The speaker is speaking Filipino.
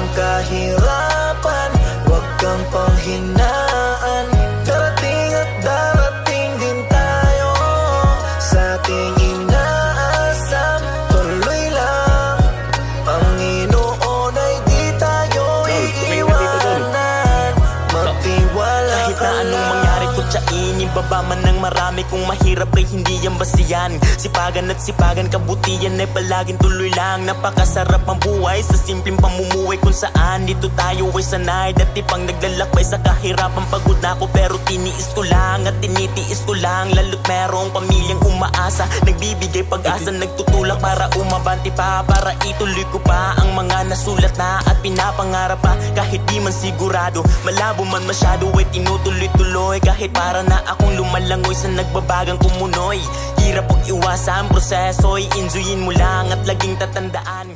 ang kahirapan Huwag kang panghinaan. Darating at darating din tayo Sa ating kutsain Ibaba man ng marami. Kung mahirap ay hindi yan basiyan Sipagan at sipagan kabutihan ay palaging tuloy lang. Napakasarap ang buhay sa simpleng pamumuhay kung saan Dito tayo ay sanay. Dati pang naglalakbay sa kahirapan Pagod na ako pero tiniis ko lang At tinitiis ko lang. Lalo't merong pamilyang umaasa Nagbibigay pag-asa Nagtutulak para umabanti pa. Para ituloy ko pa ang mga nasulat na At pinapangarap pa. Kahit di man sigurado Malabo man masyado ay tinutuloy-tuloy Kahit para na akong lumalangoy sa nagbabagang kumunoy Hirap pag iwasan proseso Enjoyin mo lang at laging tatandaan